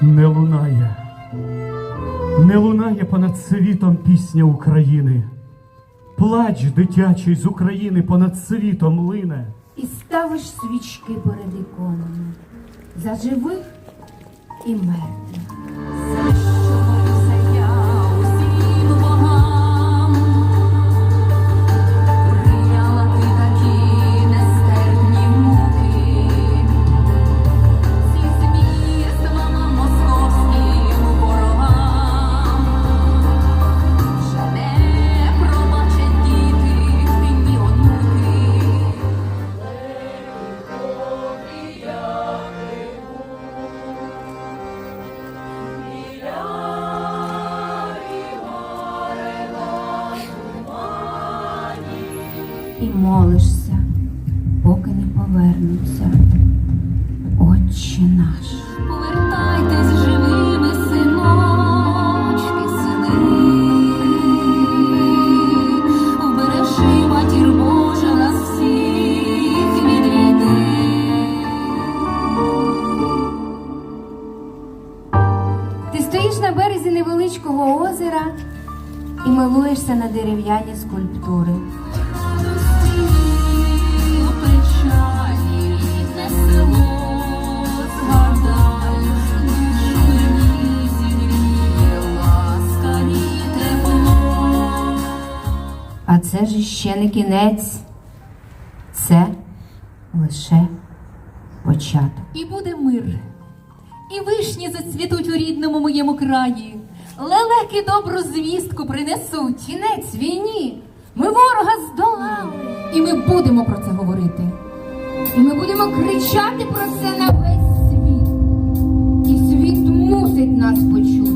Не лунає, не лунає понад світом пісня України. Плач дитячий з України понад світом лине. І ставиш свічки перед іконами за живих і мертвих. І молишся, поки не повернуться. Отче наш. Повертайтесь живими, синочки, сини. Вбережи, матір Божа, нас всіх від війни. Ти стоїш на березі невеличкого озера і милуєшся на дерев'яні скульптури. А це ж ще не кінець, це лише початок. І буде мир, і вишні зацвітуть у рідному моєму краї. Лелеки добру звістку принесуть. Кінець війні. Ми ворога здолали. І ми будемо про це говорити. І ми будемо кричати про це на весь світ. І світ мусить нас почути.